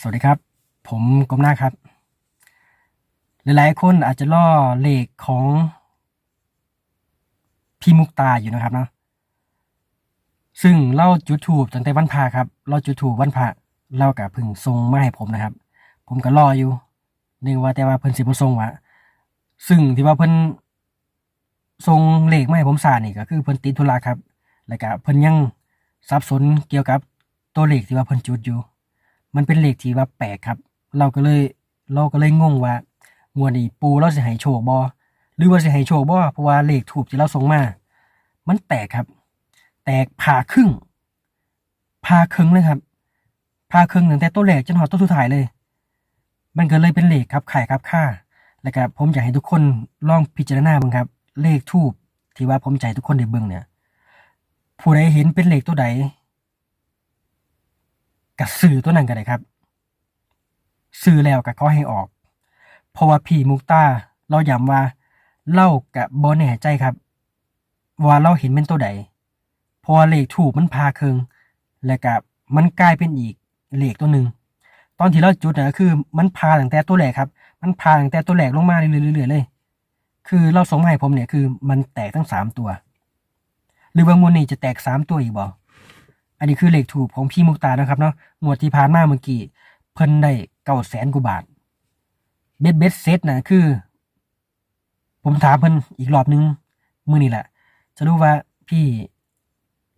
สวัสดีครับ ผมกมหน้าครับ หลายๆ คนอาจจะล่อเลขของพี่มุกตาอยู่นะครับเนาะซึ่งเล่าจุดถูกตั้งแต่วันพาครับเราจุดถูกวันพระเล่ากับพึ่งทรงมาให้ผมนะครับ ผมก็รออยู่นึกว่าแต่ว่าเพิ่นสิบ่ทรงวะซึ่งที่ว่าเพิ่นทรงเลขมาให้ผมสานี่ก็คือเพิ่นติดธุระครับ แล้วก็เพิ่นยังสับสนเกี่ยวกับตัวเลขที่ว่าเพิ่นจุดอยู่ มันเป็นเลขที่ว่าแปลกครับ เราก็เลยเราก็เลยงงว่างวดนี้ปูเราสิให้โชคบ่หรือว่าสิให้โชคบ่เพราะว่าเลขถูกที่เราส่งมา มันแตกครับ แตกผ่าครึ่งผ่าครึ่งเลยครับผ่าครึ่งตั้งแต่ตัวแรกจนหอดตัวสุดท้ายเลย มันก็เลยเป็นเลขครับขายครับค่าแล้วก็ผมอยากให้ทุกคนลองพิจารณาบิ่งครับ เลขทูบที่ว่าผมใจทุกคนได้เบิ่งเนี่ย ผู้ใดเห็นเป็นเลขตัวใด ก็ซื้อตัวนั้นก็ได้ครับซื้อแล้วก็ขอให้ออก เพราะว่าพี่มุกตาเราย้ำว่าเล่ากับบ่แน่ใจครับ ว่าเราเห็นเป็นตัวใดเพราะว่าเลขถูกมันพาเคิงแล้วก็มันกลายเป็นอีกเลขตัวหนึ่งตอนที่เราจุดนะคือมันพาตั้งแต่ตัวแรกครับ มันพาตั้งแต่ตัวแรกลงมาเรื่อยๆเลย คือเราสงมาให้ผมเนี่ยคือมันแตกทั้งสามตัว หรือว่างวดนี้จะแตกสามตัวอีกบอั อันนี้คือเลขถูกของพี่มุกตานะครับเนาะงวดที่ผ่านมาเมื่อกี้เพิ่นได้เก้าแสนกว่าบาท เบ็ดเบ็ดเซตนะคือ ผมถามเพิ่นอีกรอบนึงมื้อนี้แหละ จะรู้ว่าพี่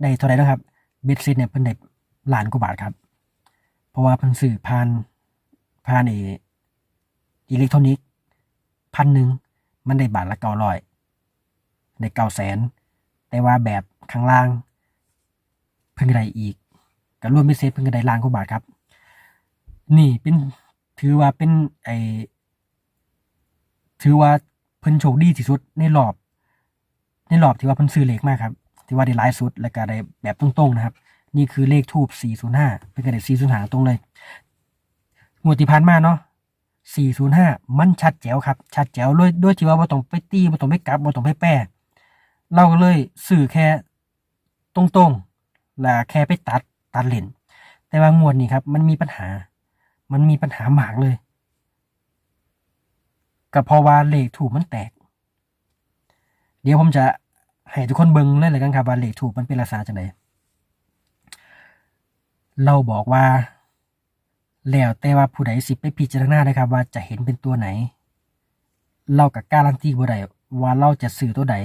ได้เท่าไหร่นะครับ เบ็ดเซตเนี่ยเพิ่นได้ล้านกว่าบาทครับ เพราะว่าเพิ่นซื้อผ่านผ่านเออิเล็กทรอนิกส์พันหนึ่งมันได้บาทละเก้าร้อยได้เก้าแสนแต่ว่าแบบข้างล่าง พิ่งได้อีกก็รวมเป็นเซตเพิ่งได้ล้านกว่าบาทครับ นี่เป็นถือว่าเป็นไอถือว่าเพิ่นโชคดีที่สุดในรอบในรอบที่ว่าเพิ่นซื้อเลขมากครับที่ว่าได้หลายสุดแล้วก็ได้แบบตรงๆนะครับ นี่คือเลขทูบ405เพิ่นก็ได้405 ตรงเลยงวดที่ผ่านมาเนาะ405 มันชัดแจ๋วครับ ชัดแจ๋วด้วยด้วยที่ว่าบ่ต้องไปตีบ่ต้องไปกลับบ่ต้องไปแปรเราก็เลยสื่อแค่ตรงๆ และแค่ไปตัดตัดเลนแต่ว่างวดนี้ครับ มันมีปัญหา มันมีปัญหาหมากเลยก็เพราะว่าเลขถูกมันแตก เดี๋ยวผมจะให้ทุกคนเบิ่งเลยเลยกันครับว่าเลขถูกมันเป็นลักษณะจังไดเราบอกว่า แล้วแต่ว่าผู้ใดสิไปพิจารณาได้ครับ ว่าจะเห็นเป็นตัวไหน เรากับการันตีบ่ได้ว่าเราจะสื่อตัวใด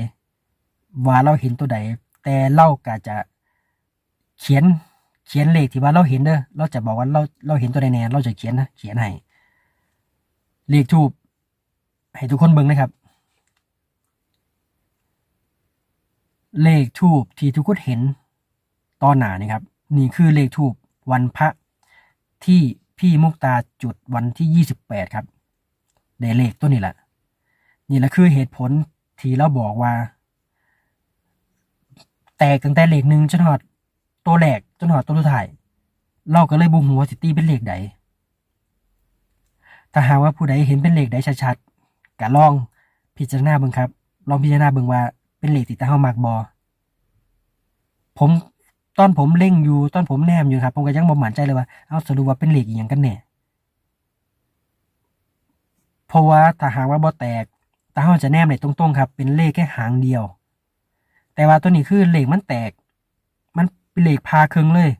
ว่าเราเห็นตัวใดแต่เราก็จะ ขียนเขียนเลขที่ว่าเราเห็นเด้อเราจะบอกว่าเราเราเห็นตัวใดแน่เราจะเขียนนะเขียนให้เลขทูบให้ทุกคนเบิ่งนะครับ เลขทูบที่ทุกคนเห็นตอนหนานี่ครับ นี่คือเลขทูบวันพระที่พี่มุกตาจุดวันที่ยี่สิบแปดครับได้เลขตัวนี้แหละนี่แหละคือเหตุผลที่เราบอกว่า แตกตั้งแต่เลขหนึ่งจนหอด ตัวแรกจนหอดตัวสุดท้าย เราก็เลยบุหัวสิตี้เป็นเลขใดถ้าหากว่าผู้ใดเห็นเป็นเลขใดชัดๆก็ลองพิจารณาเบิ่งครับ ลองพิจารณาเบิ่งว่าเป็นเลขที่ตาเฮามากบอผมตอนผมเล่งอยู่ตอนผมแนมอยู่ครับ ผมก็ยังบ่หมั่นใจเลยว่าเอาสรุปว่าเป็นเลขอีหยังกันแน่เพราะว่าถ้าหากว่าบ่แตกตาเฮาจะแนมได้ตรงๆครับ เป็นเลขแค่หางเดียว แต่ว่าตัวนี้คือเหล็กมันแตก เป็นเหล็กพาเครื่องเลย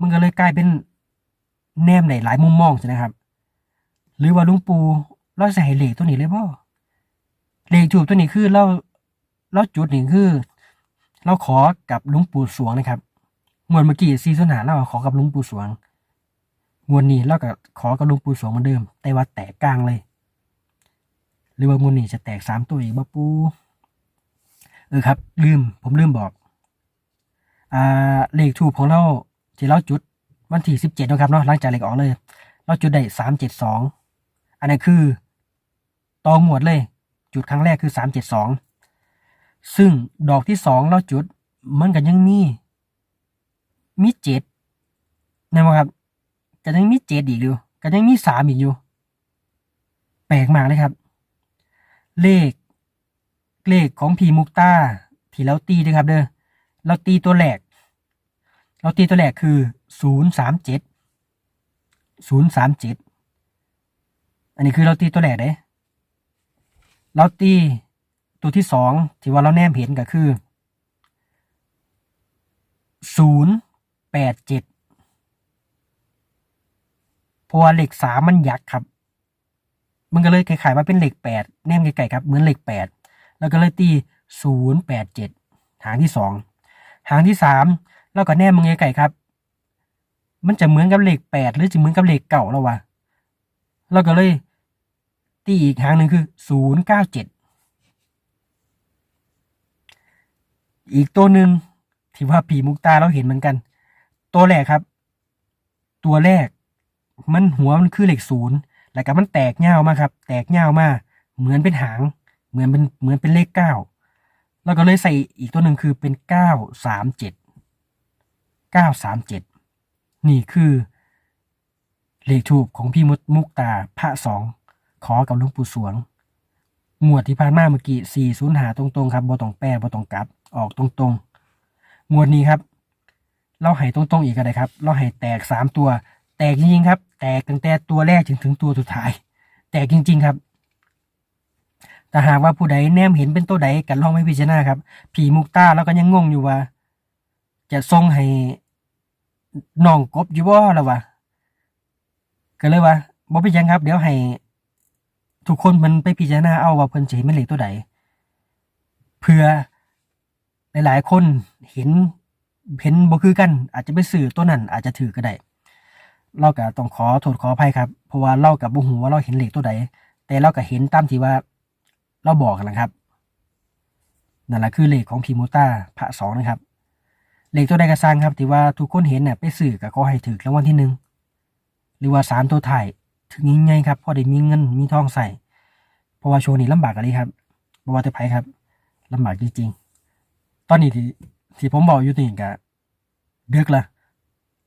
มันก็เลยกลายเป็นแนมในหลายมุมมองใช่ไหมครับ หรือว่าลุงปูเราใส่เหล็กตัวนี้เลยพ่เหล็กจูบตัวนี้คือเราเราจุดนี่คือ เราขอกับลุงปู่สวงนะครับงวดเมื่อกี้ซีซันหาเราขอกับลุงปู่สวงงวดนี้เราก็ขอกับลุงปู่สวงเหมือนเดิม แต่ว่าแตกกลางเลย หรือว่างวดนี้จะแตกสามตัวอีกบ่ปูเออครับ ลืม ผมลืมบอก อ่าเลขถูกของเราที่เราจุดวันที่สิบเจ็ดนะครับเนาะหลังจากเลขออกเลย เราจุดได้สามเจ็ดสองอันนี้คือตองหมวดเลย จุดครั้งแรกคือสามเจ็ดสองซึ่งดอกที่สองเราจุดมันก็ยังมีมีเจ็ดนะครับก็ยังมีเจ็ดอีกอยู่ก็ยังมีสามอีกอยู่ แปลกมากเลยครับ เลข เลขของพีมุกตาที่เราตีนะครับ เด้อ เราตีตัวแรก เราตีตัวแรกคือศูนย์สามเจ็ดศูนย์สามเจ็ดอันนี้คือเราตีตัวแรกเด้เราตีตัวที่สองที่ว่าเราแนมเห็นก็คือศูนย์แปดเจ็ดเพราะว่าเลขสามมันยักษ์ครับ มันก็เลยคล้ายๆว่าเป็นเหลขแปดแนมไกลๆครับ เหมือนเหลขแปดแล้วก็เลยตีศูนย์แปดเจ็ดหางที่สอง หางที่สามแล้วก็แนมมึงไกลๆครับ มันจะเหมือนกับเลขแปดหรือจะเหมือนกับเลขเก่าแล้ววะแล้วก็เลยตีอีกหางหนึ่งคือศูนย์เก้าเจ็ดอีกตัวหนึ่งที่ว่าผีมุกตาเราเห็นเหมือนกัน ตัวแรกครับ ตัวแรก มันหัวมันคือเลขศูนย์แล้วก็มันแตกเงามากครับ แตกเงามากเหมือนเป็นหาง เหมือนเป็นเหมือนเป็นเลขเก้า แล้วก็เลยใส่อีกตัวหนึ่งคือเป็นเก้าสามเจ็ดเก้าสามเจ็ดนี่คือเลขทูบของพี่มุกมุกตาพระสองขอกับหลุงปู่สวงงวดที่ผ่านมาเมื่อกี้สี่ศูนย์หาตรงๆครับบ่ต้องแปรบ่ต้องกลับ ออกตรงๆงวดนี้ครับ เราให้ตรงๆอีกก็ได้ครับ เราให้แตกสามตัว แตกจริงๆครับ แตกตั้งแต่ตัวแรกถึงถึงตัวสุดท้าย แตกจริง ๆ ครับ แต่หากว่าผู้ใดแนมเห็นเป็นตัวใดกันลองไม่พิจารณาครับ ผีมุกตาแล้วก็ยังงงอยู่ว่า จะทรงให้น้องกบอยู่บ่แล้ววะก็เลยว่าบ่เป็นยังครับ เดี๋ยวให้ทุกคนมันไปพิจารณาเอาว่าเพิ่นสิเห็นเป็นเลขตัวใดเพื่อหลายๆคนเห็นเห็นบ่คือกัน อาจจะไปสื่อตัวนั้น อาจจะถือก็ได้เราก็ต้องขอโทษขออภัยครับ เพราะว่าเรากับบ่ฮู้ว่าเราเห็นเหลขตัวใดแต่เราก็เห็นตามที่ว่า เราบอกกันนะครับนั่นแหละคือเลขของพีมูต้าพระสองนะครับ เลขตัวใดก็สร้างครับที่ว่าทุกคนเห็นเนี่ยไปสื่อก็ขอให้ถือรางวัลที่หนึ่งหรือว่าสามตัวถ่ายถึงยิ่งใหญ่ครับพอได้มีเงินมีทองใส่เพราะว่าช่วงนี้ลำบากอะไรครับบว่าแต่ไผครับลำบากจริงๆ ตอนนี้ที่ที่ผมบอกอยู่นี่กะเดือกละ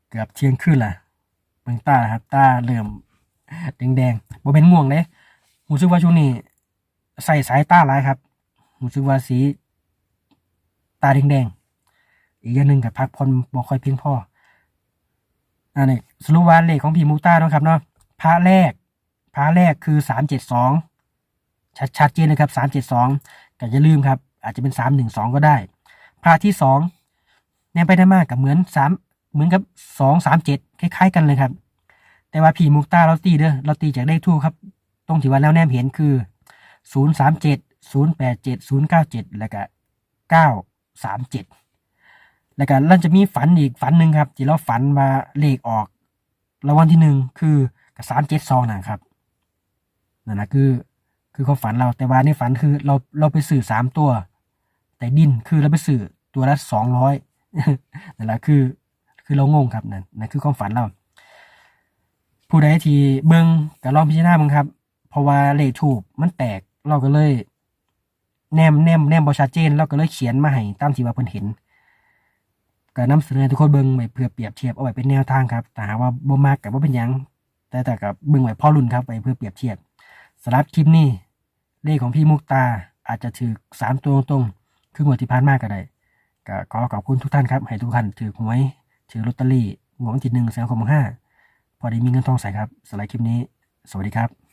เกือบเที่ยงคืนละเบิ่งตาครับตาเริ่มแดงๆบ่เป็นง่วงเลยรู้สึกว่าช่วงนี้ ใส่สายตาหลายครับรู้สึกว่าสีตาแดงๆอีกอย่างหนึ่งกับพักผ่อนบ่ค่อยเพียงพออันนี้สรุปว่าเลขของพีมูต้าเนาะครับเนาะพระแรกพระแรกคือสามเจ็ดสองชัดชัดเจนนะครับสามเจ็ดสองก็อย่าลืมครับ อาจจะเป็นสามหนึ่งสองก็ได้พระที่สองแนมไปได้มากกับเหมือนสามเหมือนกับสองสามเจ็ดคล้าย ๆ กันเลยครับ แต่ว่าพีมูต้าเราตีเด้อเราตีจากเลขทูปครับ ตรงที่ว่าแล้วแนมเห็นคือ ศูนย์สามเจ็ดศูนย์แปดเจ็ดศูนย์เก้าเจ็ดแล้วก็เก้าสามเจ็ดแล้วก็เราจะมีฝันอีกฝันหนึ่งครับที่เราฝันมาเลขออกรางวัลที่หนึ่งคือกับสามเจ็ดซองนะครับนั่นนะคือคือความฝันเราแต่ว่าในฝันคือเราเราไปสื่อสามตัว แต่ดินคือเราไปสื่อตัวละสองร้อยนั่นแหละคือ คือเรางงครับนั่นนั่นคือความฝันเรา ผู้ใดที่เบิ้งกับลองพิจารณาเบิ้งครับ เพราะว่าเลขถูกมันแตก เราก็เลยแนมแนมแนมบอชัดเจน เราก็เลยเขียนมาให้ตามที่ว่าเพิ่นเห็นก็นำเสนอทุกคนเบิ่งไว้เพื่อเปรียบเทียบเอาไว้เป็นแนวทางครับแต่หากว่าบ่มากกับว่าเป็นหยัง แต่แต่กับเบิ่งไว้พ่อรุ่นครับไปเพื่อเปรียบเทียบสำหรับคลิปนี้เลขของพี่มุกตาอาจจะถือสามตัวตรงๆคืองวดที่ผ่านมากก็ได้ก็ขอขอบคุณทุกท่านครับ ให้ทุกท่านถือหวยถือลอตเตอรี่งวดวันที่หนึ่งแสนคมห้าพอได้มีเงินทองใส่ครับสำหรับคลิปนี้ สวัสดีครับ